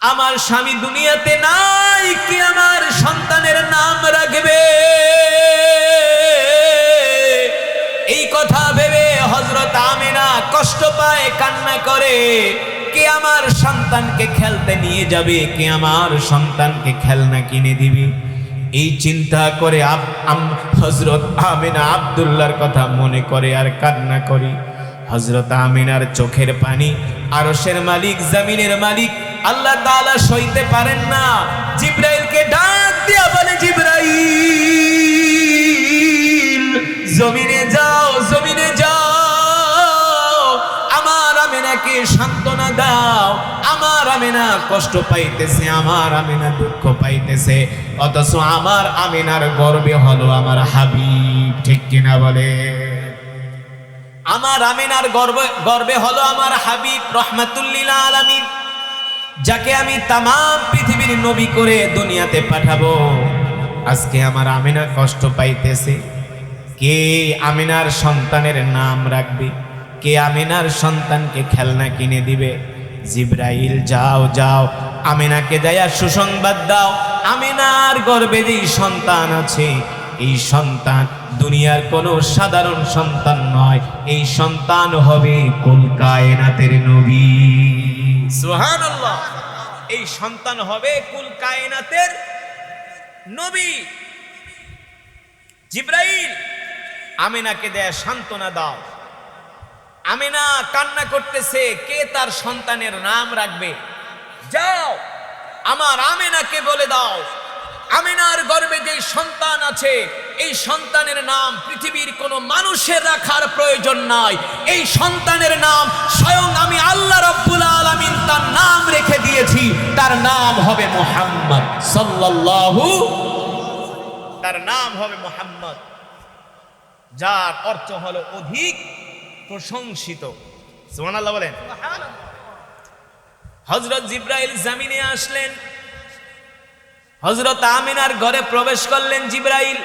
আমার স্বামী দুনিয়াতে নাই, কি আমার সন্তানের নাম রাখবে? এই কথা ভেবে হজরত আমিনা কষ্ট পায়, কান্না করে। কে আমার সন্তানকে খেলতে নিয়ে যাবে, কে আমার সন্তানকে খেলনা কিনে দিবে? এই চিন্তা করে হজরত আমিনা আবদুল্লার কথা মনে করে আর কান্না করি। হজরত আমিনার চোখের পানি আরসের মালিক, জমিনের মালিক আল্লাহ তাআলা সইতে পারেন না। জিব্রাইলকে ডাক দিয়া বলে, জিব্রাইল, জমিনে যাও জমিনে যাও। আমার আমিনাকে সান্ত্বনা দাও। আমার আমিনা কষ্ট পাইতেছে, আমার আমিনা দুঃখ পাইতেছে। অথচ আমার আমিনার গর্বে হলো আমার হাবিব। ঠিক কিনা বলে? আমার আমিনার গর্বে গর্বে হলো আমার হাবিব, রহমাতুল্লিল আলামিন। যাকে আমি তাম পৃথিবীর নবী করে দুনিয়াতে পাঠাবো। আজকে আমার আমিনা কষ্ট পাইতেছে। কে আমিনার সন্তানের নাম রাখবে? কে আমিনার সন্তানকে খেলনা কিনে দিবে? জিব্রাইল, যাও যাও, আমিনাকে দেয়া সুসংবাদ দাও। আমিনার গর্বে যেই সন্তান আছে, এই সন্তান দুনিয়ার কোনো সাধারণ সন্তান নয়। এই সন্তান হবে কুল কায়নাতের নবী। সুবহানাল্লাহ। এই সন্তান হবে কুল কায়নাতের নবী। জিব্রাইল, আমিনাকে দেয় সান্ত্বনা দাও। আমিনা কান্না করতেছে, কে তার সন্তানের নাম রাখবে? যাও, আমার আমিনাকে বলে দাও। আমিনার গর্বে যে সন্তান আছে এই সন্তানের নাম পৃথিবীর কোনো মানুষের রাখার প্রয়োজন নাই। এই সন্তানের নাম স্বয়ং আমি আল্লাহ রব্বুল আলামিন তার নাম রেখে দিয়েছি। তার নাম হবে মোহাম্মদ সাল্লাল্লাহু তার নাম হবে মোহাম্মদ। যার অর্থ হলো অধিক প্রশংসিত। সুবহানাল্লাহ বলেন। হজরত জিব্রাইল জামিনে আসলেন। হজরত আমিনার ঘরে প্রবেশ করলেন জিব্রাইল।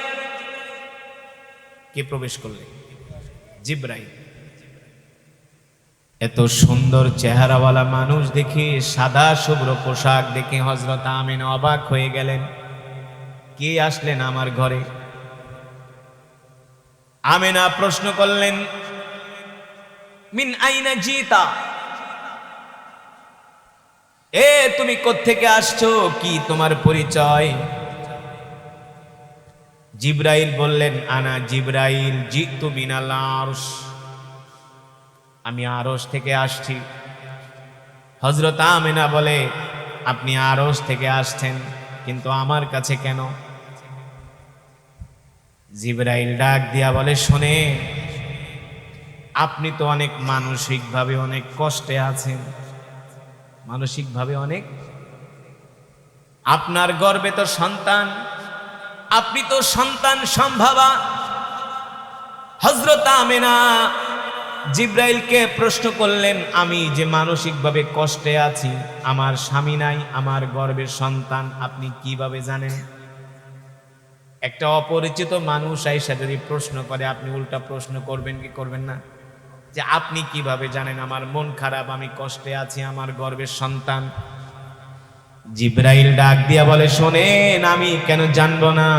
কে প্রবেশ করলেন? জিব্রাইল। এত সুন্দর চেহারাওয়ালা মানুষ দেখে, সাদা শুভ্র পোশাক দেখে হজরত আমিন অবাক হয়ে গেলেন। কে আসলেন আমার ঘরে? আমিনা প্রশ্ন করলেন, মিন আইনা জিতা? এ, তুমি কোত্থেকে আসছো? কি তোমার পরিচয়? জিব্রাইল বললেন, আনা জিব্রাইল, জিতু মিনাল আরশ। আমি আরশ থেকে আসছি। হজরত আমেনা বলে, আপনি আরশ থেকে আসছেন, কিন্তু আমার কাছে কেন? জিব্রাইল ডাক দিয়া বলে, শোনে, আপনি তো অনেক মানসিকভাবে অনেক কষ্টে আছেন। মানসিকভাবে অনেক। আপনার গর্বে তো সন্তান, আপনি তো সন্তান সম্ভাবা। হজরত আমেনা জিব্রাইলকে প্রশ্ন করলেন, আমি যে মানসিকভাবে কষ্টে আছি, আমার স্বামী নাই, আমার গর্বের সন্তান, আপনি কীভাবে জানেন? একটা অপরিচিত মানুষ আইসা যদি প্রশ্ন করে, আপনি উল্টা প্রশ্ন করবেন কি করবেন না? যে আপনি কীভাবে জানেন আমার মন খারাপ, আমি কষ্টে আছি, আমার গর্বের সন্তান? জিব্রাইল ডাক দিয়া বলে, শোনেন, আমি কেন জানব না?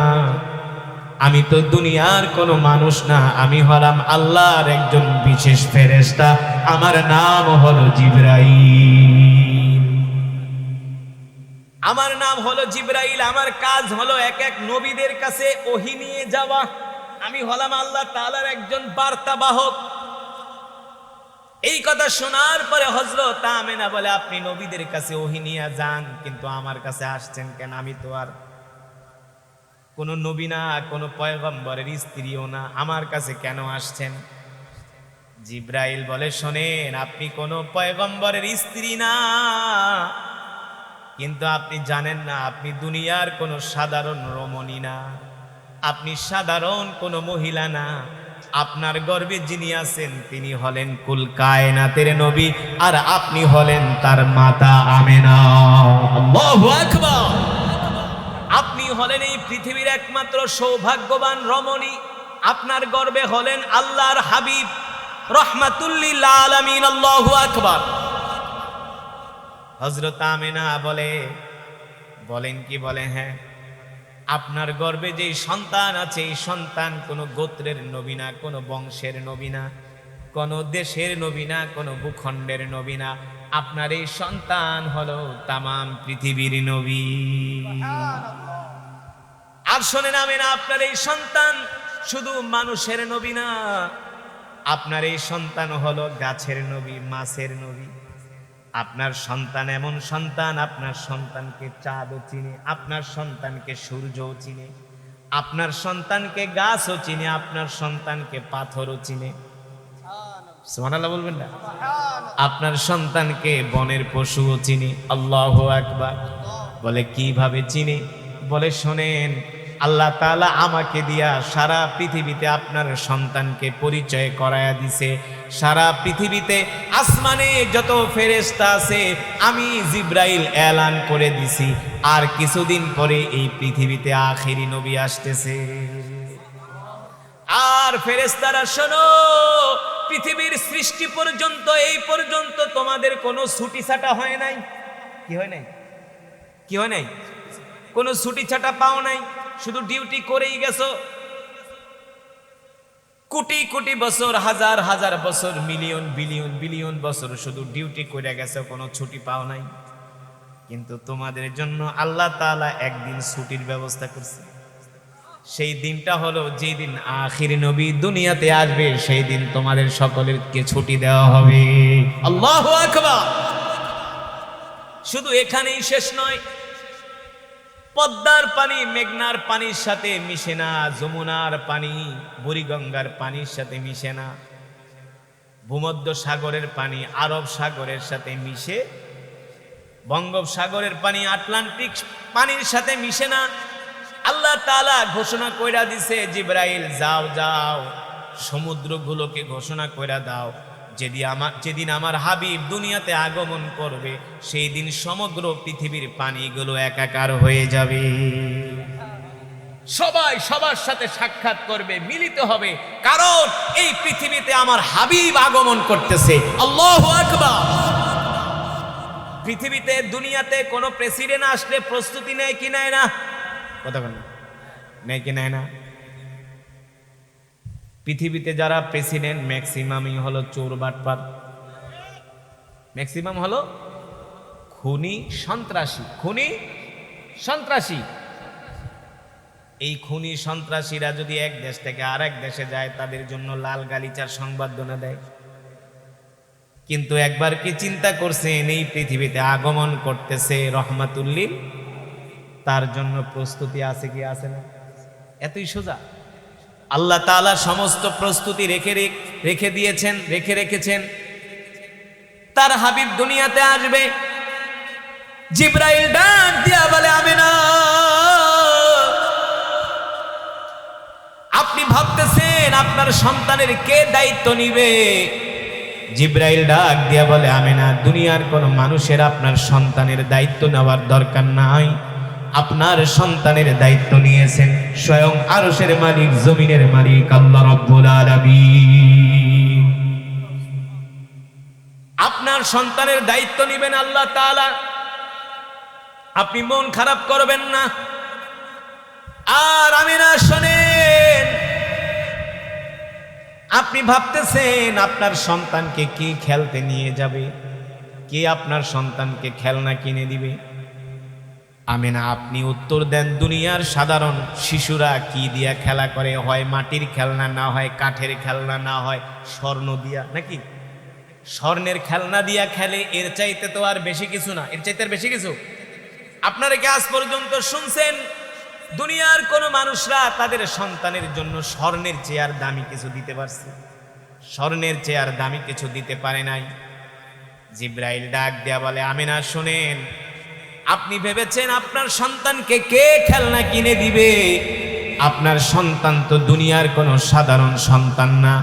আমি তো দুনিয়ার কোনো মানুষ না, আমি হলাম আল্লাহর একজন বিশেষ ফেরেস্তা আমার নাম হলো জিব্রাইল। আমার নাম হলো জিব্রাইল, আমার কাজ হলো এক এক নবীদের কাছে ওহি নিয়ে যাওয়া। আমি হলাম আল্লাহ তাআলার একজন বার্তাবাহক। এই কথা শোনার পরে হজরত আমেনা বলে, আপনি নবীদের কাছে ওহিনিয়া যান, কিন্তু আমার কাছে আসছেন কেন? আমি তো আর কোন নবী না, কোনো পয়গম্বরের স্ত্রীও না। আমার কাছে কেন আসছেন? জিব্রাইল বলে, শোনেন, আপনি কোনো পয়গম্বরের স্ত্রী না, কিন্তু আপনি জানেন না, আপনি দুনিয়ার কোনো সাধারণ রমণী না। আপনি সাধারণ কোনো মহিলা না। আপনার গর্বে যিনি আছেন, তিনি হলেন কুল কায়নাতের নবী, আর আপনি হলেন তার মাতা আমেনা। আপনি হলেন এই পৃথিবীর একমাত্র সৌভাগ্যবান রমণী। আপনার গর্বে হলেন আল্লাহর হাবিব আকবার। হজরত আমেনা বলে, বলেন কি বলে হ্যাঁ? আপনার গর্বে যেই সন্তান আছে, এই সন্তান কোনো গোত্রের নবী না, কোনো বংশের নবী না, কোনো দেশের নবী না, কোনো ভূখণ্ডের নবী না। আপনার এই সন্তান হলো তামাম পৃথিবীর নবী। আর শোনে নামে না, আপনার এই সন্তান শুধু মানুষের নবী না, আপনার এই সন্তান হলো গাছের নবী, মাছের নবী। আপনার সন্তান এমন সন্তান, আপনার সন্তানকে চাঁদও চিনে, আপনার সন্তানকে সূর্যও চিনে, আপনার সন্তানকে গাছও চিনে, আপনার সন্তানকে পাথরও চিনে। বলবেন না? আপনার সন্তানকে বনের পশুও চিনি, আল্লাহ আকবার। বলে, কীভাবে চিনি? বলে, শোনেন আল্লাহ তাআলা আমাকে দিয়া সারা পৃথিবীতে আপনার সন্তানকে পরিচয় করায়া দিছে। সারা পৃথিবীতে আসমানে যত ফেরেশতা আছে, আমি জিব্রাইল এলান করে দিছি। আর কিছুদিন পরে এই পৃথিবীতে আখেরি নবী আসতেছে। আর ফেরেস্তারা শোনো, পৃথিবীর সৃষ্টি পর্যন্ত, এই পর্যন্ত তোমাদের কোনো ছুটি ছাটা হয় নাই? কি হয় নাই? কি হয় নাই? কোনো ছুটি ছাটা পাও নাই? শুধু ডিউটি করেই গেছো? কোটি কোটি বছর, হাজার হাজার বছর মিলিয়ন বিলিয়ন বিলিয়ন বছর শুধু ডিউটি করে গেছো, কোনো ছুটি পাও নাই। কিন্তু তোমাদের জন্য আল্লাহ তাআলা একদিন ছুটির ব্যবস্থা করছে। সেই দিনটা হলো যেই দিন আখির নবী দুনিয়াতে আসবে, সেই দিন তোমাদের সকলেরকে ছুটি দেওয়া হবে। আল্লাহু শুধু এখানেই শেষ নয় পদ্মার পানি, মেঘনার পানির সাথে মিশে না, যমুনার পানি, বুড়িগঙ্গার পানির সাথে মিশে না। ভূমধ্য সাগরের পানি, আরব সাগরের সাথে মিশে, বঙ্গোপসাগরের পানি, আটলান্টিক পানির সাথে মিশে না। আল্লাহ তালা ঘোষণা কইরা দিছে, জিব্রাইল, যাও যাও। সমুদ্রগুলোকে ঘোষণা কইরা দাও। যেদিন আমার যেদিন আমার হাবিব দুনিয়াতে আগমন করবে, সেই দিন সমগ্র পৃথিবীর পানিগুলো একাকার হয়ে যাবে। সবাই সবার সাথে সাক্ষাৎ করবে, মিলিত হবে। কারণ এই পৃথিবীতে আমার হাবিব আগমন করতেছে। আল্লাহু পৃথিবীতে, দুনিয়াতে কোনো প্রেসিডেন্ট আসলে প্রস্তুতি নেয় কি নেয় না? কথা নেয় কি নেয় না? পৃথিবীতে যারা প্রেসিডেন্ট ম্যাক্সিমামই হলো চোর বাটপার। ম্যাক্সিমাম হলো খুনি সন্ত্রাসী। খুনি সন্ত্রাসী। এই খুনি সন্ত্রাসীরা যদি এক দেশ থেকে আরেক দেশে যায়, তাদের জন্য লাল গালিচার সংবাদনা দেয়। কিন্তু একবার কি চিন্তা করছেন, এই পৃথিবীতে আগমন করতেছে রহমাতুল্লিল? তার জন্য প্রস্তুতি আছে কি আছে না? এতই সোজা। আল্লাহ তাআলা সমস্ত প্রস্তুতি রেখ- রেখে দিয়েছেন, রেখে রেখেছেন। তার হাবিব দুনিয়াতে আসবে। জিব্রাইল ডাক দিয়া বলে আমি না আপনি ভাবতেছেন আপনার সন্তানের কে দায়িত্ব নিবে? জিব্রাইল ডাক দিয়া বলে আমি না দুনিয়ার কোন মানুষের আপনার সন্তানের দায়িত্ব নেওয়ার দরকার নাই। আপনার সন্তানের দায়িত্ব নিয়েছেন। স্বয়ং আরশের মালিক, জমিনের মালিক, আল্লাহ রব্বুল আলামিন। আপনার সন্তানের দায়িত্ব নেবেন আল্লাহ তাআলা। আপনি মন খারাপ করবেন না। আর আমি না শোনেন। আপনি ভাবতেছেন আপনার সন্তানকে কি খেলতে নিয়ে যাবে? কে আপনার সন্তানকে খেলনা কিনে দিবে? আমি না আপনি উত্তর দেন, দুনিয়ার সাধারণ শিশুরা কি দিয়া খেলা করে? হয় মাটির খেলনা না হয় কাঠের খেলনা না হয় স্বর্ণ দিয়া? নাকি? স্বর্ণের খেলনা দিয়া খেলে এর চাইতে তো আর বেশি কিছু না। এর চাইতে আর বেশি কিছু? আপনারা কি আজ পর্যন্ত শুনছেন? দুনিয়ার কোন মানুষরা তাদের সন্তানের জন্য স্বর্ণের চেয়ার দামি কিছু দিতে পারছে? স্বর্ণের চেয়ার দামি কিছু দিতে পারে নাই? জিব্রাইল ডাক দেয়া বলে, আমিনা, শোনেন আপনি ভেবেছেন আপনার সন্তানকে কে খেলনা কিনে দিবে? আপনার সন্তান তো দুনিয়ার কোনো সাধারণ সন্তান না।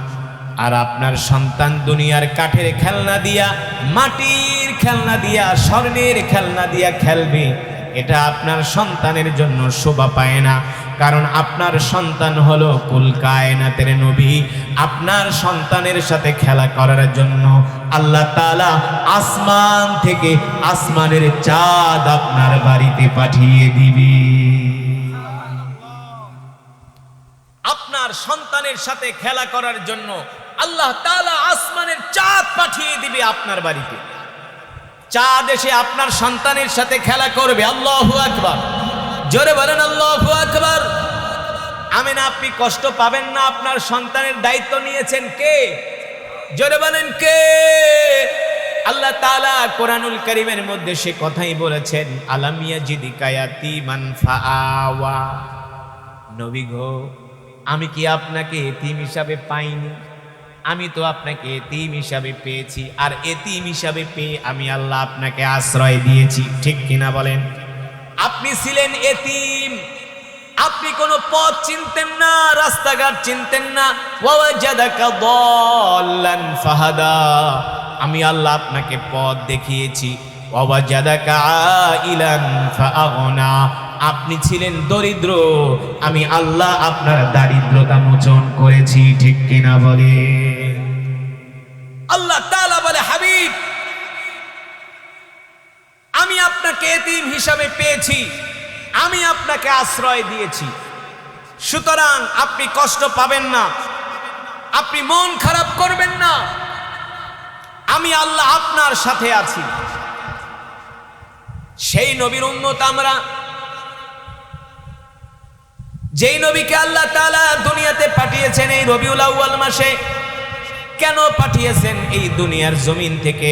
আর আপনার সন্তান দুনিয়ার কাঠের খেলনা দিয়া, মাটির খেলনা দিয়া, স্বর্ণের খেলনা দিয়া খেলবে। এটা আপনার সন্তানের জন্য শোভা পায় না। কারণ আপনার সন্তান হলো কুল কায়নাতের নবী। আপনার সন্তানের সাথে খেলা করার জন্য আল্লাহ তাআলা আসমান থেকে আসমানের চাঁদ আপনার বাড়িতে পাঠিয়ে দিবি। আপনার সন্তানের সাথে খেলা করার জন্য আল্লাহ তাআলা আসমানের চাঁদ পাঠিয়ে দিবে আপনার বাড়িতে। চাঁদ এসে আপনার সন্তানের সাথে খেলা করবে। আল্লাহ আকবার। জোরে বলেন, আল্লাহু আকবার। না আপনি কষ্ট পাবেন না, আপনার সন্তানের দায়িত্ব নিয়েছেন কে? জোরে বলেন, কে? আল্লাহ তাআলা কোরআনুল করিমের মধ্যে সে কথাই বলেছেন আলামিয়া জিদি কায়াতি মান ফাআওয়া। নবী গো, আমি কি আপনাকে এতিম হিসাবে পাইনি? আমি তো আপনাকে এতিম হিসাবে পেয়েছি, আর এতিম হিসাবে পেয়ে আমি আল্লাহ আপনাকে আশ্রয় দিয়েছি। ঠিক কিনা বলেন? আপনি ছিলেন এতিম। আপনি কোনো পথ চিনতেন না, রাস্তাঘাট চিনতেন না। ফাহাদা। আমি আল্লাহ আপনাকে পথ দেখিয়েছি। ওয়াজাদাকা আইলান ফাআগনা। আপনি ছিলেন দরিদ্র। আমি আল্লাহ আপনার দারিদ্রতা মোচন করেছি, ঠিক কিনা বলে? আল্লাহ তাআলা বলে, হাবিব, আমি আপনাকে এতিম হিসাবে পেয়েছি, আমি আপনাকে আশ্রয় দিয়েছি। সুতরাং আপনি কষ্ট পাবেন না, আপনি মন খারাপ করবেন না। আমি আল্লাহ আপনার সাথে আছি। সেই নবীর উন্মত আমরা যেই নবীকে আল্লাহ তালা দুনিয়াতে পাঠিয়েছেন এই রবিউল আউয়াল মাসে, কেন পাঠিয়েছেন এই দুনিয়ার জমিন থেকে?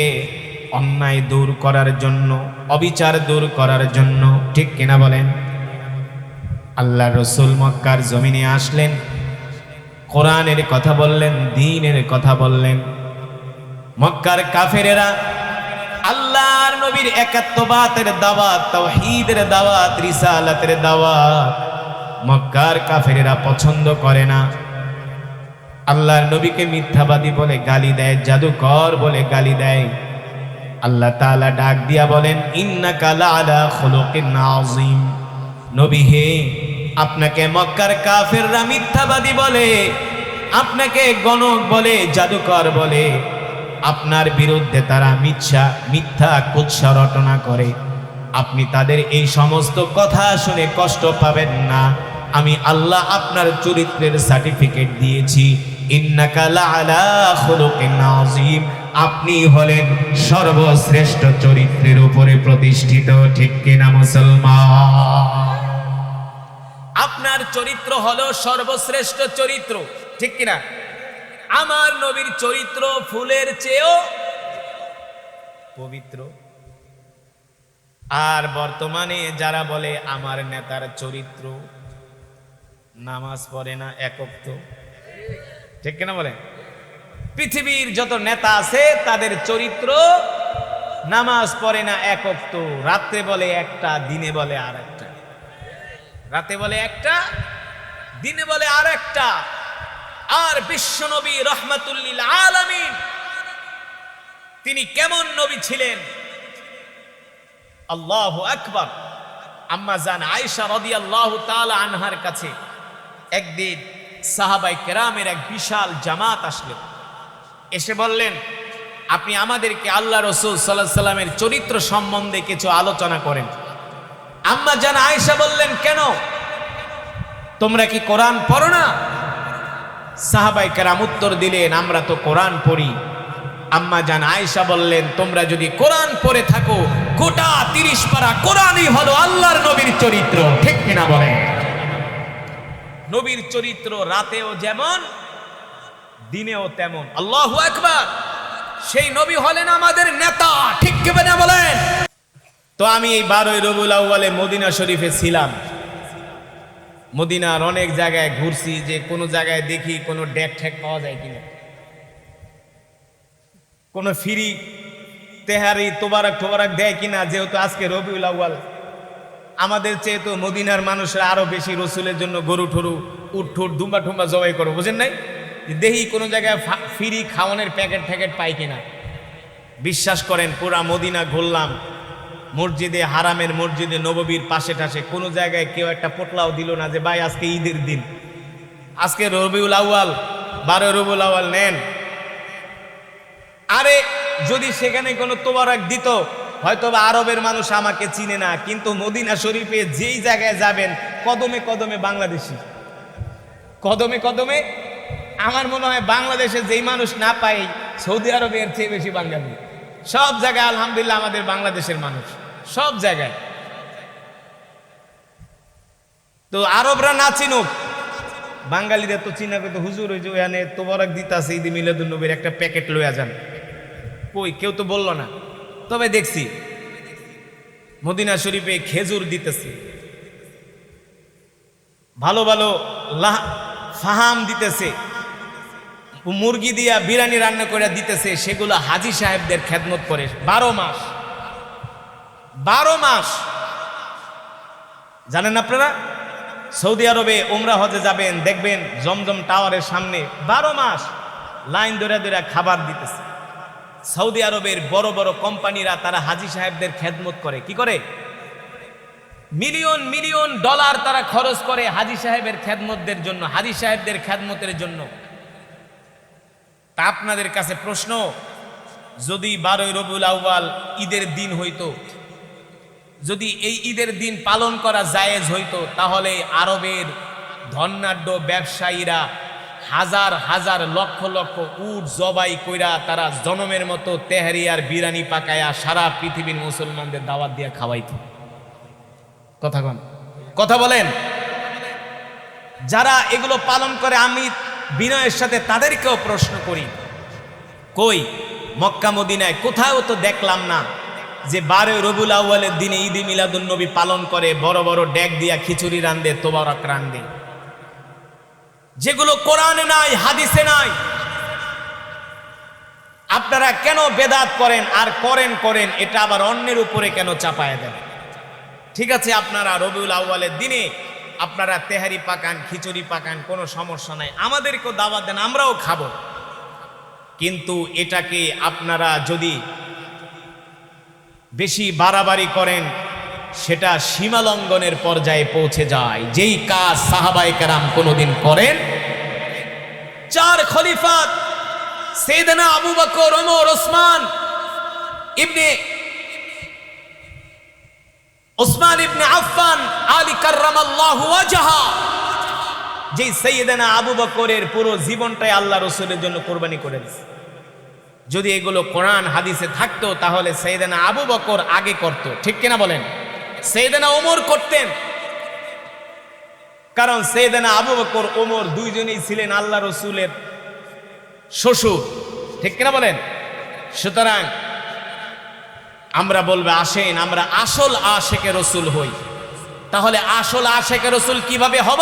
অন্যায় দূর করার জন্য, অবিচার দূর করার জন্য, ঠিক কিনা বলেন? আল্লাহ রসুল মক্কার জমিনে আসলেন, কোরআনের কথা বললেন, দিনের কথা বললেন। মক্কার কাফেরেরা আল্লাহর নবীর একাত্মবাতের দাওয়াত, তাওহীদের দাওয়াত, রিসালাতের দাওয়াত মক্কার কাফেরেরা পছন্দ করে না। আল্লাহর নবীকে মিথ্যাবাদী বলে গালি দেয়, জাদুকর বলে গালি দেয়। আল্লাহ তাআলা ডাক দিয়া বলেন, ইন্নাকা লাআলা খুলুকিন আযীম। নবী হে, আপনাকে মক্কার কাফেররা মিথ্যাবাদী বলে, আপনাকে গণক বলে, জাদুকর বলে। আপনার বিরুদ্ধে তারা মিথ্যা মিথ্যা কুৎসা রটনা করে। আপনি তাদের এই সমস্ত কথা শুনে কষ্ট পাবেন না। আমি আল্লাহ আপনার চরিত্রের সার্টিফিকেট দিয়েছি। আপনি হলেন সর্বশ্রেষ্ঠ চরিত্রের উপরে প্রতিষ্ঠিত, ঠিক কিনা মুসলমান? আপনার চরিত্র হলো সর্বশ্রেষ্ঠ চরিত্র, ঠিক কিনা? আমার নবীর চরিত্র ফুলের চেয়েও পবিত্র। আর বর্তমানে যারা বলে আমার নেতার চরিত্র নামাজ পড়ে না একক তো ঠিক কিনা বলে পৃথিবীর যত নেতা আছে, তাদের চরিত্র নামাজ পড়ে না একক তো রাত্রে বলে একটা, দিনে বলে আর একটা। রাতে বলে একটা, দিনে বলে আর একটা। আর বিশ্বনবী রহমাতুল্লিল আলামিন, তিনি কেমন নবী ছিলেন? আল্লাহ আকবর। আম্মা জান আয়েশা রাদিয়াল্লাহু তাআলা আনহার কাছে একদিন সাহাবাই কেরামের এক বিশাল জামাত আসলেন এসে বললেন, আপনি আমাদেরকে আল্লাহ রসুল সাল্লাহ সাল্লামের চরিত্র সম্বন্ধে কিছু আলোচনা করেন। আম্মা জান আয়েশা বললেন, কেন? তোমরা কি কোরআন পড়ো না? সাহাবাই কেরাম উত্তর দিলেন, আমরা তো কোরআন পড়ি। আম্মা জান আয়েশা বললেন, তোমরা যদি কোরআন পড়ে থাকো, গোটা তিরিশ পারা কোরআনই হলো আল্লাহর নবীর চরিত্র, ঠিক কিনা বলেন? নবীর চরিত্র রাতেও যেমন, দিনেও তেমন। আল্লাহ একবার সেই নবী হলেন আমাদের নেতা, ঠিক কেবে না বলেন? তো আমি এই বারোই রবুল আউ্বালে মদিনা শরীফে ছিলাম। মদিনার অনেক জায়গায় ঘুরছি, যে কোনো জায়গায় দেখি কোনো ডেক ঠেক পাওয়া যায় কিনা। কোনো ফিরি তেহারি তোবারক টোবারক দেয় কিনা, যেহেতু আজকে রবিউল আউ্বাল আমাদের চেয়ে তো মদিনার মানুষরা আরও বেশি রসুলের জন্য গরু ঠরু উঠ ঠুট টুম্বা জবাই করো, বুঝেন নাই? দেখি কোনো জায়গায় ফ্রি খাওয়ানোর প্যাকেট ফ্যাকেট পাই কিনা। বিশ্বাস করেন, পুরা মদিনা ঘুরলাম। মসজিদে, হারামের মসজিদে, নববীর পাশে টাশে কোনো জায়গায় কেউ একটা পোটলাও দিল না যে, ভাই, আজকে ঈদের দিন। আজকে রবিউল আউয়াল বারো রবিউল আউয়াল, নেন। আরে, যদি সেখানে কোনো তোবারক দিত হয়তো বা আরবের মানুষ আমাকে চিনে না, কিন্তু মদিনা শরীফে যেই জায়গায় যাবেন, কদমে কদমে বাংলাদেশি। কদমে কদমে আমার মনে হয় বাংলাদেশে যেই মানুষ না পাই সৌদি আরবের চেয়ে বেশি বাঙালি। সব জায়গায় আলহামদুলিল্লাহ আমাদের বাংলাদেশের মানুষ, সব জায়গায়। তো আরবরা না চিনুক, বাঙালিরা তো চিনা করতে হুজুর ওই যে ওখানে তোবরাক দিতাছে ঈদ মিলাদুল নবীর একটা প্যাকেট লইয়া যান। কই, কেউ তো বলল না। তবে দেখছি, মদিনা শরীফে খেজুর দিতেছে। ভালো ভালো ফাহাম দিতেছে। মুরগি দিয়া বিরিয়ানি রান্না করে দিতেছে, সেগুলো হাজি সাহেবদের খেদমত করে। বারো মাস। বারো মাস। জানেন আপনারা? সৌদি আরবে ওমরা হজে যাবেন, দেখবেন জমজম টাওয়ারের সামনে বারো মাস লাইন ধরে ধরে খাবার দিতেছে। সৌদি আরবের বড় বড় কোম্পানিরা তারা হাজি সাহেবদের খেদমত করে। কি করে? মিলিয়ন মিলিয়ন ডলার তারা খরচ করে হাজি সাহেবের খেদমতদের জন্য, হাজি সাহেবদের খেদমতের জন্য। তা আপনাদের কাছে প্রশ্ন, যদি বারোই রবুল আউ্বাল ঈদের দিন হইতো, যদি এই ঈদের দিন পালন করা জায়েজ হইতো, তাহলে আরবের ধন্যাঢ্য ব্যবসায়ীরা হাজার হাজার লক্ষ লক্ষ উট জবাই কইরা তারা জনমের মতো তেহারি আর বিরানি পাকায়া সারা পৃথিবীর মুসলমানদের দাওয়াত দিয়ে খাওয়াইতো। কথা কন। কথা বলেন। যারা এগুলো পালন করে, আমি বিনয়ের সাথে তাদেরকেও প্রশ্ন করি। কই? মক্কা, মদিনায় কোথাও তো দেখলাম না যে বারো রবুল আউ্বালের দিনে ঈদ মিলাদুল নবী পালন করে, বড় বড় ডেক দিয়া খিচুড়ি রান্দে তোবারক রান্দে যেগুলো কোরআনে নাই, হাদিসে নাই। আপনারা কেন বেদাত করেন আর করেন করেন, এটা আবার অন্যের উপরে কেন চাপায় দেন? ঠিক আছে, আপনারা রবিউল আউ্বালের দিনে আপনারা তেহারি পাকান, খিচুড়ি পাকান, কোনো সমস্যা নাই। আমাদেরকেও দাওয়াত দেন, আমরাও খাব। কিন্তু এটাকে আপনারা যদি বেশি বাড়াবাড়ি করেন সেটা সীমালঙ্ঘনের পর্যায়ে পৌঁছে যায়। যেই কাজ সাহাবাই কারাম কোনোদিন করেন, চার খলিফাত সেদনা আবু বকর, ওমর, ওসমান ইবনে ওসমান ইবনে আফফান, আলী কার্রামাল্লাহু ওয়াজহা। যে সৈয়দনা আবু বকরের পুরো জীবনটাই আল্লাহ রসুলের জন্য কোরবানি করে যদি এগুলো কোরআন, হাদিসে থাকতো, তাহলে সৈয়দনা আবু বকর আগে করত। ঠিক কিনা বলেন? সৈয়দনা ওমর করতেন। কারণ সৈয়দনা আবু বকর, ওমর দুইজনেই ছিলেন আল্লাহ রসুলের শ্বশুর। ঠিক কিনা বলেন? সুতরাং আমরা বলবে, আসেন, আমরা আসল আশেকে রসুল হই। তাহলে আসল আশেকে রসুল কীভাবে হব?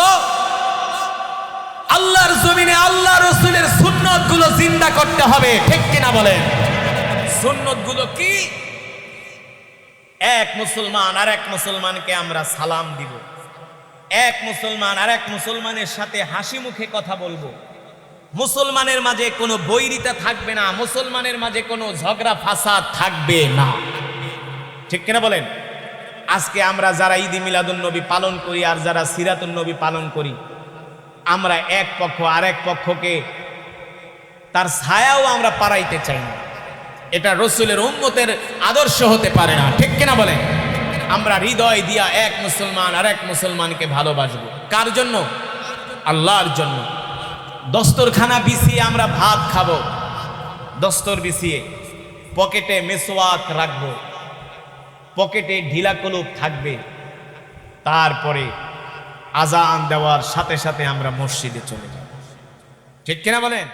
আল্লাহর জমিনে আল্লাহ রসুলের সুন্নতগুলো জিন্দা করতে হবে। ঠিক কিনা বলেন? সুন্নতগুলো কি? এক মুসলমান আর এক মুসলমানকে আমরা সালাম দিব। এক মুসলমান আর এক মুসলমানের সাথে হাসি মুখে কথা বলব। মুসলমানের মাঝে কোনো বৈরিতা থাকবে না, মুসলমানের মাঝে কোনো ঝগড়া ফাসাদ থাকবে না। ঠিক কিনা বলেন? আজকে আমরা যারা ঈদ মিলাদুন নবী পালন করি আর যারা সিরাতুন নবী পালন করি, আমরা এক পক্ষ আর এক পক্ষকে তার ছায়াও আমরা পারাইতে চাই না। এটা রসুলের উম্মতের আদর্শ হতে পারে না, ঠিক কিনা বলেন আমরা হৃদয় দিয়া এক মুসলমান আর এক মুসলমানকে ভালোবাসবো। কার জন্য? আল্লাহর জন্য। দস্তরখানা বিছিয়ে আমরা ভাত খাব। দস্তর বিছিয়ে পকেটে মেসোয়াক রাখব। পকেটে ঢিলা কলুপ থাকবে। তারপরে আজান দেওয়ার সাথে সাথে আমরা মসজিদে চলে যাব। ঠিক কিনা বলেন?